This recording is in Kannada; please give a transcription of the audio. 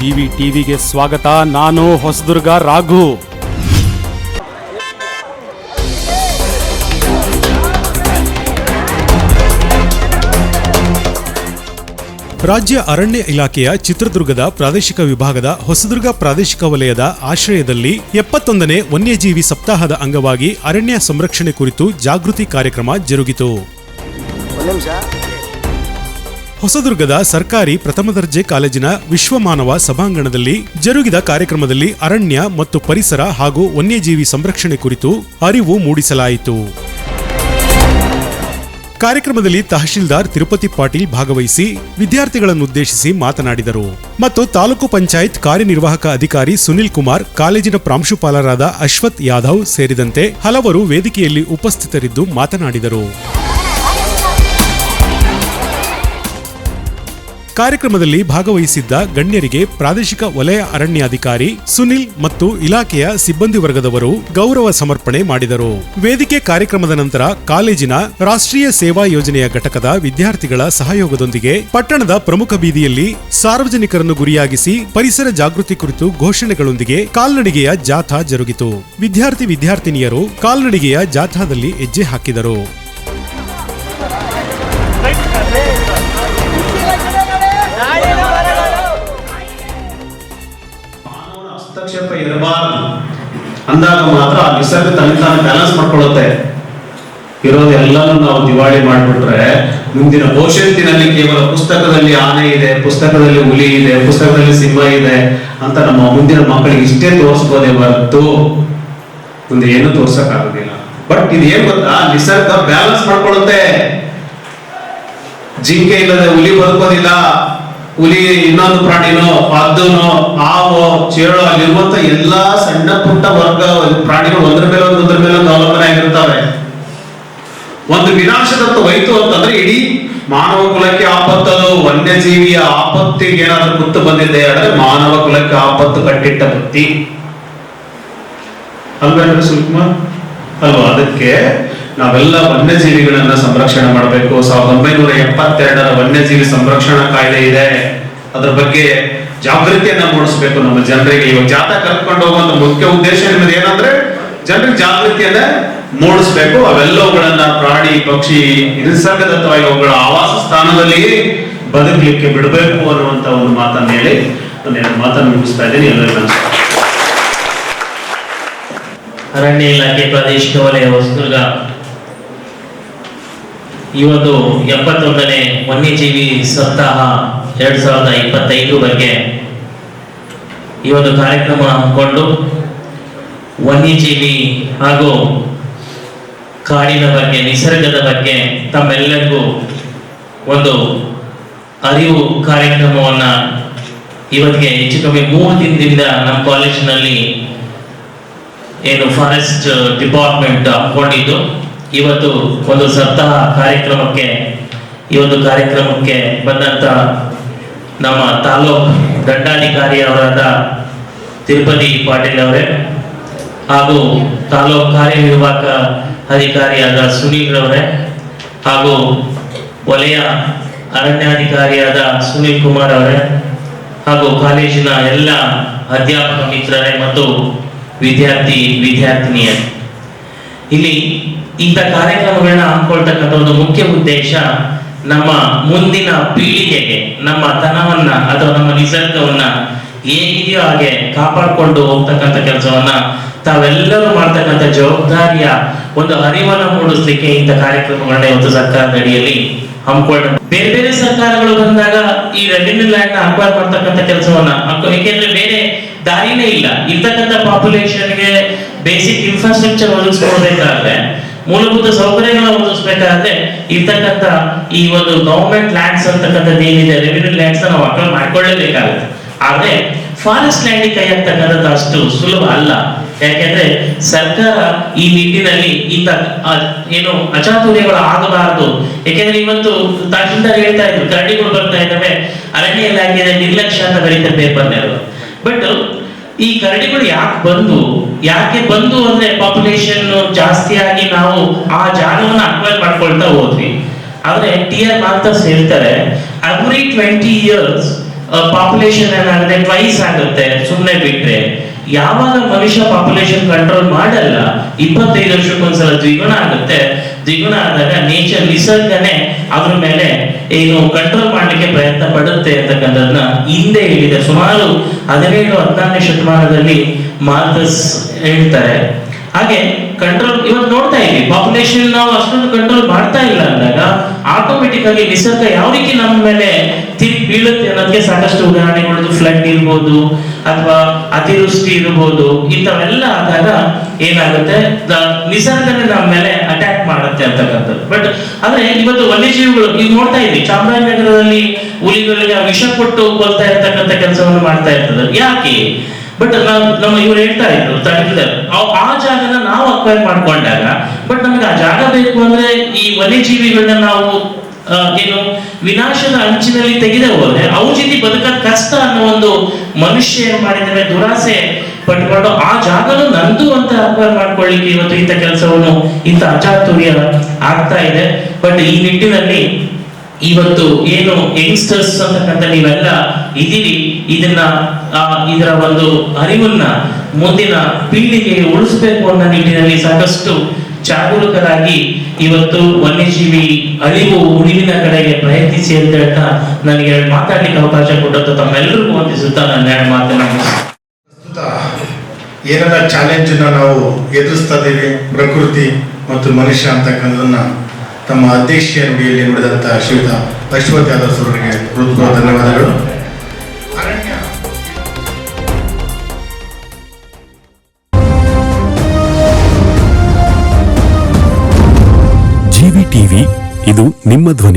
ಜಿವಿ ಟಿವಿಗೆ ಸ್ವಾಗತ. ನಾನು ಹೊಸದುರ್ಗ ರಾಘು. ರಾಜ್ಯ ಅರಣ್ಯ ಇಲಾಖೆಯ ಚಿತ್ರದುರ್ಗದ ಪ್ರಾದೇಶಿಕ ವಿಭಾಗದ ಹೊಸದುರ್ಗ ಪ್ರಾದೇಶಿಕ ವಲಯದ ಆಶ್ರಯದಲ್ಲಿ ಎಪ್ಪತ್ತೊಂದನೇ ವನ್ಯಜೀವಿ ಸಪ್ತಾಹದ ಅಂಗವಾಗಿ ಅರಣ್ಯ ಸಂರಕ್ಷಣೆ ಕುರಿತು ಜಾಗೃತಿ ಕಾರ್ಯಕ್ರಮ ಜರುಗಿತು. ಒಂದು ನಿಮಿಷ. ಹೊಸದುರ್ಗದ ಸರ್ಕಾರಿ ಪ್ರಥಮ ದರ್ಜೆ ಕಾಲೇಜಿನ ವಿಶ್ವಮಾನವ ಸಭಾಂಗಣದಲ್ಲಿ ಜರುಗಿದ ಕಾರ್ಯಕ್ರಮದಲ್ಲಿ ಅರಣ್ಯ ಮತ್ತು ಪರಿಸರ ಹಾಗೂ ವನ್ಯಜೀವಿ ಸಂರಕ್ಷಣೆ ಕುರಿತು ಅರಿವು ಮೂಡಿಸಲಾಯಿತು. ಕಾರ್ಯಕ್ರಮದಲ್ಲಿ ತಹಶೀಲ್ದಾರ್ ತಿರುಪತಿ ಪಾಟೀಲ್ ಭಾಗವಹಿಸಿ ವಿದ್ಯಾರ್ಥಿಗಳನ್ನುದ್ದೇಶಿಸಿ ಮಾತನಾಡಿದರು. ಮತ್ತು ತಾಲೂಕು ಪಂಚಾಯತ್ ಕಾರ್ಯನಿರ್ವಾಹಕ ಅಧಿಕಾರಿ ಸುನಿಲ್ ಕುಮಾರ್, ಕಾಲೇಜಿನ ಪ್ರಾಂಶುಪಾಲರಾದ ಅಶ್ವಥ್ ಯಾದವ್ ಸೇರಿದಂತೆ ಹಲವರು ವೇದಿಕೆಯಲ್ಲಿ ಉಪಸ್ಥಿತರಿದ್ದು ಮಾತನಾಡಿದರು. ಕಾರ್ಯಕ್ರಮದಲ್ಲಿ ಭಾಗವಹಿಸಿದ್ದ ಗಣ್ಯರಿಗೆ ಪ್ರಾದೇಶಿಕ ವಲಯ ಅರಣ್ಯಾಧಿಕಾರಿ ಸುನಿಲ್ ಮತ್ತು ಇಲಾಖೆಯ ಸಿಬ್ಬಂದಿ ವರ್ಗದವರು ಗೌರವ ಸಮರ್ಪಣೆ ಮಾಡಿದರು. ವೇದಿಕೆ ಕಾರ್ಯಕ್ರಮದ ನಂತರ ಕಾಲೇಜಿನ ರಾಷ್ಟ್ರೀಯ ಸೇವಾ ಯೋಜನೆಯ ಘಟಕದ ವಿದ್ಯಾರ್ಥಿಗಳ ಸಹಯೋಗದೊಂದಿಗೆ ಪಟ್ಟಣದ ಪ್ರಮುಖ ಬೀದಿಯಲ್ಲಿ ಸಾರ್ವಜನಿಕರನ್ನು ಗುರಿಯಾಗಿಸಿ ಪರಿಸರ ಜಾಗೃತಿ ಕುರಿತು ಘೋಷಣೆಗಳೊಂದಿಗೆ ಕಾಲ್ನಡಿಗೆಯ ಜಾಥಾ ಜರುಗಿತು. ವಿದ್ಯಾರ್ಥಿ ವಿದ್ಯಾರ್ಥಿನಿಯರು ಕಾಲ್ನಡಿಗೆಯ ಜಾಥಾದಲ್ಲಿ ಹೆಜ್ಜೆ ಹಾಕಿದರು. ಹಸ್ತಕ್ಷೇಪ ಇರಬಾರದು. ಅಂದಾಗ ಮಾತ್ರ ಆ ನಿಸರ್ಗ ತನ್ನ ತಾನು ಬ್ಯಾಲೆನ್ಸ್ ಮಾಡ್ಕೊಳ್ಳುತ್ತೆ. ಇರೋದೆಲ್ಲನೂ ನಾವು ದಿವಾಳಿ ಮಾಡ್ಬಿಟ್ರೆ ಮುಂದಿನ ಭವಿಷ್ಯತ್ತಿನಲ್ಲಿ ಕೇವಲ ಪುಸ್ತಕದಲ್ಲಿ ಆನೆ ಇದೆ, ಪುಸ್ತಕದಲ್ಲಿ ಹುಲಿ ಇದೆ, ಪುಸ್ತಕದಲ್ಲಿ ಸಿಂಹ ಇದೆ ಅಂತ ನಮ್ಮ ಮುಂದಿನ ಮಕ್ಕಳಿಗೆ ಇಷ್ಟೇ ತೋರಿಸ್ಬೋದೇ ಹೊರತು ಮುಂದೆ ಏನು ತೋರ್ಸಕ್ ಆಗೋದಿಲ್ಲ ಬಟ್ ಇದು ಏನ್ ಗೊತ್ತಾ? ನಿಸರ್ಗ ಬ್ಯಾಲೆನ್ಸ್ ಮಾಡ್ಕೊಳ್ಳುತ್ತೆ. ಜಿಂಕೆ ಇಲ್ಲದೆ ಹುಲಿ ಬದುಕೋದಿಲ್ಲ. ಹುಲಿ ಇನ್ನೊಂದು ಪ್ರಾಣಿನೋ ಹದ್ದುನೋ ಹಾವು ಚೇಳು ಅಲ್ಲಿರುವಂತ ಎಲ್ಲಾ ಸಣ್ಣ ಪುಟ್ಟ ವರ್ಗ ಪ್ರಾಣಿಗಳು ಒಂದ್ರ ಮೇಲೆ ಒಂದು, ಒಂದ್ರ ಮೇಲೆ ಒಂದು ಅವಲಂಬನೆ ಆಗಿರ್ತಾವೆ ಒಂದು ವಿನಾಶದತ್ತ ಹೋಯ್ತು ಅಂತಂದ್ರೆ ಇಡೀ ಮಾನವ ಕುಲಕ್ಕೆ ಆಪತ್ತದು ವನ್ಯಜೀವಿಯ ಆಪತ್ತಿಗೆ ಏನಾದ್ರೂ ಕುತ್ತು ಬಂದಿದೆ ಅಂದ್ರೆ ಮಾನವ ಕುಲಕ್ಕೆ ಆಪತ್ತು ಕಟ್ಟಿಟ್ಟ ಬುತ್ತಿ ಅಲ್ವಾ ಸುಲ್ಕುಮಾರ್ ಅಲ್ವಾ? ಅದಕ್ಕೆ ನಾವೆಲ್ಲ ವನ್ಯಜೀವಿಗಳನ್ನ ಸಂರಕ್ಷಣೆ ಮಾಡಬೇಕು. ಸಾವಿರದ ಒಂಬೈನೂರ ಎಪ್ಪತ್ತೆರಡರ ವನ್ಯಜೀವಿ ಸಂರಕ್ಷಣಾ ಕಾಯ್ದೆ ಇದೆ. ಅದ್ರ ಬಗ್ಗೆ ಜಾಗೃತಿಯನ್ನ ಮೂಡಿಸ್ಬೇಕು ನಮ್ಮ ಜನರಿಗೆ. ಇವಾಗ ಜಾಥಾ ಕರ್ಕೊಂಡು ಹೋಗುವಂತ ಮುಖ್ಯ ಉದ್ದೇಶ ನಿಮ್ಮದು ಏನಂದ್ರೆ ಜನರಿಗೆ ಜಾಗೃತಿಯನ್ನ ಮೂಡಿಸ್ಬೇಕು. ಅವೆಲ್ಲವುಗಳನ್ನ ಪ್ರಾಣಿ, ಪಕ್ಷಿ, ನಿಸರ್ಗದತ್ತವಾಗಿ ಅವುಗಳ ಆವಾಸ ಸ್ಥಾನದಲ್ಲಿ ಬದುಕಲಿಕ್ಕೆ ಬಿಡಬೇಕು ಅನ್ನುವಂತ ಒಂದು ಮಾತನ್ನ ಹೇಳಿ ಒಂದೆರಡು ಮಾತನ್ನು ಮುಗಿಸ್ತಾ ಇದ್ದೀನಿ. ಎಲ್ಲರಿಗೂ ಅರಣ್ಯ ಇಲಾಖೆ ಪ್ರಾದೇಶಿಕ ವಲಯ ಹೊಸದುರ್ಗ ಒಂದು ಎಪ್ಪತ್ತೊಂದನೇ ವನ್ಯಜೀವಿ ಸಪ್ತಾಹ ಎರಡ್ ಸಾವಿರದ ಇಪ್ಪತ್ತೈದು ಬಗ್ಗೆ ಈ ಕಾರ್ಯಕ್ರಮ ಹಮ್ಮಿಕೊಂಡು ವನ್ಯಜೀವಿ ಹಾಗೂ ಕಾಡಿನ ಬಗ್ಗೆ, ನಿಸರ್ಗದ ಬಗ್ಗೆ ತಮ್ಮೆಲ್ಲರಿಗೂ ಒಂದು ಅರಿವು ಕಾರ್ಯಕ್ರಮವನ್ನ ಇವತ್ತಿಗೆ ಹೆಚ್ಚು ಕಮ್ಮಿ ಮೂರು ದಿನದಿಂದ ನಮ್ಮ ಕಾಲೇಜಿನಲ್ಲಿ ಏನು ಫಾರೆಸ್ಟ್ ಡಿಪಾರ್ಟ್ಮೆಂಟ್ ಹಮ್ಮಿಕೊಂಡಿದ್ದು. ಇವತ್ತು ಒಂದು ಸಪ್ತಾಹ ಕಾರ್ಯಕ್ರಮಕ್ಕೆ, ಈ ಒಂದು ಕಾರ್ಯಕ್ರಮಕ್ಕೆ ಬಂದಂತ ನಮ್ಮ ತಾಲೂಕ್ ದಂಡಾಧಿಕಾರಿಯವರಾದ ತಿರುಪತಿ ಪಾಟೀಲ್ ಅವರೇ ಹಾಗೂ ತಾಲೂಕ್ ಕಾರ್ಯನಿರ್ವಾಹಕ ಅಧಿಕಾರಿಯಾದ ಸುನೀಲ್ ಅವರೇ ಹಾಗೂ ವಲಯ ಅರಣ್ಯಾಧಿಕಾರಿಯಾದ ಸುನೀಲ್ ಕುಮಾರ್ ಅವರೇ ಹಾಗೂ ಕಾಲೇಜಿನ ಎಲ್ಲ ಅಧ್ಯಾಪಕ ಮಿತ್ರರೇ ಮತ್ತು ವಿದ್ಯಾರ್ಥಿ ವಿದ್ಯಾರ್ಥಿನಿಯರೇ. ಇಲ್ಲಿ ಇಂಥ ಕಾರ್ಯಕ್ರಮಗಳನ್ನ ಒಂದು ಮುಖ್ಯ ಉದ್ದೇಶ ನಮ್ಮ ಮುಂದಿನ ಪೀಳಿಗೆಗೆ, ನಮ್ಮ ತನವನ್ನ ಅಥವಾ ನಮ್ಮ ನಿಸರ್ಗವನ್ನ ಹೇಗಿದೆಯೋ ಹಾಗೆ ಕಾಪಾಡಿಕೊಂಡು ಹೋಗ್ತಕ್ಕಂಥ ಕೆಲಸವನ್ನ ತಾವೆಲ್ಲರೂ ಮಾಡ್ತಕ್ಕಂಥ ಜವಾಬ್ದಾರಿಯ ಒಂದು ಅರಿವನ್ನ ಮೂಡಿಸ್ಲಿಕ್ಕೆ ಇಂಥ ಕಾರ್ಯಕ್ರಮಗಳನ್ನ ಇವತ್ತು ಸರ್ಕಾರದ ಅಡಿಯಲ್ಲಿ ಹಮ್ಮಿಕೊಳ್ಳ ಬೇರೆ ಬೇರೆ ಸರ್ಕಾರಗಳು ಬಂದಾಗ ಈ ರೆವಿನ್ಯೂ ಲ್ಯಾಂಡ್ನ ಅಕ್ವೈರ್ ಮಾಡ್ತಕ್ಕಂಥ ಕೆಲಸವನ್ನ ಏಕೆಂದ್ರೆ ಬೇರೆ ದಾರಿನೇ ಇಲ್ಲ. ಇರ್ತಕ್ಕಂಥ ಪಾಪ್ಯುಲೇಷನ್ಗೆ ಬೇಸಿಕ್ ಇನ್ಫ್ರಾಸ್ಟ್ರಕ್ಚರ್ ಒದಗಿಸ್ಕೊಡ್ಬೇಕಾದ್ರೆ ಮೂಲಭೂತ ಸೌಕರ್ಯಗಳನ್ನ ಒದಗಿಸ್ಬೇಕಾದ್ರೆ ಇರ್ತಕ್ಕಂಥ ಈ ಒಂದು ಗವರ್ಮೆಂಟ್ ಲ್ಯಾಂಡ್ಸ್ ಅಂತಕ್ಕಂಥದ್ದು ಏನಿದೆ ರೆವಿನ್ಯೂ ಲ್ಯಾಂಡ್ಸ್ ನಾವು ಅಕ್ವೈರ್ ಮಾಡ್ಕೊಳ್ಳೇಬೇಕಾಗುತ್ತೆ. ಆದ್ರೆ ಫಾರೆಸ್ಟ್ ಲ್ಯಾಂಡ್ ಕೈ ಹಾಕ್ತಕ್ಕಂಥದ್ದು ಅಷ್ಟು ಸುಲಭ ಅಲ್ಲ. ಯಾಕೆಂದ್ರೆ ಸರ್ಕಾರ ಈ ನಿಟ್ಟಿನಲ್ಲಿ ಇಂತ ಏನು ಅಚಾತುರ್ಯಗಳು ಆಗಬಾರದು. ಯಾಕೆಂದ್ರೆ ಇವತ್ತು ತಹಶೀಲ್ದಾರ್ ಹೇಳ್ತಾ ಇದ್ರು, ಕರಡಿಗಳು ಬರ್ತಾ ಇದ್ದಾವೆ, ಅರಣ್ಯ ಇಲಾಖೆಯ ನಿರ್ಲಕ್ಷ್ಯ ಅಂತ ಬರೀತಾರೆ ಪೇಪರ್ನಲ್ಲಿ ಬಟ್ ಈ ಕರಡಿಗಳು ಯಾಕೆ ಬಂದು ಯಾಕೆ ಬಂದು ಅಂದ್ರೆ ಪಾಪ್ಯುಲೇಷನ್ ಜಾಸ್ತಿ ಆಗಿ ನಾವು ಆ ಜಾಗವನ್ನು ಅಕ್ವೈರ್ ಮಾಡ್ಕೊಳ್ತಾ ಹೋದ್ವಿ. ಆದ್ರೆ ಟಿ ಆರ್ ಮಾರ್ತಸ್ ಹೇಳ್ತಾರೆ ಎವ್ರಿ ಟ್ವೆಂಟಿ ಇಯರ್ಸ್ ಪಾಪ್ಯುಲೇಷನ್ ಏನಾಗುತ್ತೆ ಟ್ವೈಸ್ ಆಗುತ್ತೆ ಸುಮ್ಮನೆ ಬಿಟ್ರೆ. ಯಾವಾಗ ಮನುಷ್ಯ ಪಾಪ್ಯುಲೇಷನ್ ಕಂಟ್ರೋಲ್ ಮಾಡಲ್ಲ, ಇಪ್ಪತ್ತೈದು ವರ್ಷಕ್ಕೊಂದ್ಸಲ ದ್ವಿಗುಣ ಆಗುತ್ತೆ. ದ್ವಿಗುಣ ಆದಾಗ ನೇಚರ್ ನಿಸರ್ಗನೆ ಅದ್ರ ಮೇಲೆ ಏನು ಕಂಟ್ರೋಲ್ ಮಾಡ್ಲಿಕ್ಕೆ ಪ್ರಯತ್ನ ಪಡುತ್ತೆ ಅಂತಕ್ಕಂಥದ್ದನ್ನ ಹಿಂದೆ ಹೇಳಿದೆ. ಸುಮಾರು ಹದಿನೇಳು ಹದಿನಾರನೇ ಶತಮಾನದಲ್ಲಿ ಮಾರ್ಕಸ್ ಹೇಳ್ತಾರೆ. ಹಾಗೆ ಕಂಟ್ರೋಲ್ ಇವತ್ತು ನೋಡ್ತಾ ಇದ್ವಿ. ಪಾಪ್ಯುಲೇಷನ್ ನಾವು ಅಷ್ಟೊಂದು ಕಂಟ್ರೋಲ್ ಮಾಡ್ತಾ ಇಲ್ಲ ಅಂದಾಗ ಆಟೋಮೆಟಿಕ್ ಆಗಿ ನಿಸರ್ಗ ಯಾವ ರೀತಿ ನಮ್ಮ ಮೇಲೆ ತಿರುಗಿ ಬೀಳುತ್ತೆ ಅನ್ನೋದಕ್ಕೆ ಸಾಕಷ್ಟು ಉದಾಹರಣೆಗಳು ಫ್ಲಡ್ ಇರ್ಬೋದು ಅಥವಾ ಅತಿವೃಷ್ಟಿ ಇರ್ಬೋದು ಇಂಥವೆಲ್ಲ ಆದಾಗ ಏನಾಗುತ್ತೆ? ನಿಸರ್ಗನೇ ನಮ್ಮ ಮೇಲೆ ಅಟ್ಯಾಕ್ ಮಾಡುತ್ತೆ ಅಂತಕ್ಕಂಥದ್ದು. ಬಟ್ ಆದ್ರೆ ಇವತ್ತು ವನ್ಯಜೀವಿಗಳು ಈಗ ನೋಡ್ತಾ ಇದ್ವಿ. ಚಾಮರಾಜನಗರದಲ್ಲಿ ಹುಲಿಗಳಿಗೆ ವಿಷ ಕೊಟ್ಟು ಕೊಲ್ತಾ ಇರ್ತಕ್ಕಂಥ ಕೆಲಸವನ್ನು ಮಾಡ್ತಾ ಇರ್ತದೆ. ಯಾಕೆ? ಬಟ್ ನಮ್ಮ ಇವ್ರು ಹೇಳ್ತಾ ಇದ್ರು ತಂಡದಲ್ಲಿ ಆ ಜಾಗನ ನಾವು ಅಕ್ವೈರ್ ಮಾಡ್ಕೊಂಡಾಗ ಬಟ್ ನಮ್ಗೆ ಆ ಜಾಗ ಬೇಕು ಅಂದ್ರೆ ಈ ವನ್ಯಜೀವಿಗಳನ್ನ ನಾವು ಏನು ವಿನಾಶದ ಅಂಚಿನಲ್ಲಿ ತೆಗೆದೇ ಹೋದ್ರೆ ಅವು ಜೊತೆ ಬದುಕದ್ ಕಷ್ಟ ಅನ್ನೋ ಒಂದು ಮನುಷ್ಯ ಏನ್ ಮಾಡಿದ್ರೆ ದುರಾಸೆ ಪಟ್ಕೊಂಡು ಆ ಜಾಗನು ನಂದು ಅಂತ ಅಕ್ವೈರ್ ಮಾಡ್ಕೊಳ್ಳಿಕ್ಕೆ ಇವತ್ತು ಇಂಥ ಕೆಲಸವನ್ನು ಇಂಥ ಅಚಾತುರ್ಯ ಆಗ್ತಾ ಇದೆ. ಬಟ್ ಈ ನಿಟ್ಟಿನಲ್ಲಿ ಇವತ್ತು ಏನು ಯಂಗ್ಸ್ಟರ್ಸ್ ಅಂತಕ್ಕಂಥ ನೀವೆಲ್ಲ ಇದೀರಿ ಇದನ್ನ ಇದರ ಒಂದು ಅರಿವನ್ನ ಮುಂದಿನ ಪೀಳಿಗೆಗೆ ಉಳಿಸ್ಬೇಕು ಅನ್ನೋ ನಿಟ್ಟಿನಲ್ಲಿ ಸಾಕಷ್ಟು ಜಾಗರೂಕರಾಗಿ ಇವತ್ತು ವನ್ಯಜೀವಿ ಅಳಿವು ಉಳಿವಿನ ಕಡೆಗೆ ಪ್ರಯತ್ನಿಸಿ ಅಂತ ಹೇಳ್ತಾ ನನಗೆ ಮಾತಾಡ್ಲಿಕ್ಕೆ ಅವಕಾಶ ಕೊಟ್ಟದ್ದು ತಮ್ಮೆಲ್ಲರಿಗೂ ವಂದಿಸುತ್ತಾ ನನ್ನ ಎರಡು ಮಾತನ್ನ. ಪ್ರಸ್ತುತ ಏನೆಲ್ಲ ಚಾಲೆಂಜನ್ನ ನಾವು ಎದುರಿಸ್ತಾ ಪ್ರಕೃತಿ ಮತ್ತು ಮನುಷ್ಯ ಅಂತಕ್ಕಂಥದನ್ನ ತಮ್ಮ ಅಧ್ಯಕ್ಷೀಯ ನುಡಿಯಲ್ಲಿ ನುಡಿದಂಥ ಶ್ರೀಯುತ ಅಶ್ವಥ್ ಯಾದವ್ ಅವರಿಗೆ ಹೃತ್ಪೂರ್ವಕ ಧನ್ಯವಾದಗಳು. ಜಿವಿ ಟಿವಿ, ಇದು ನಿಮ್ಮ ಧ್ವನಿ.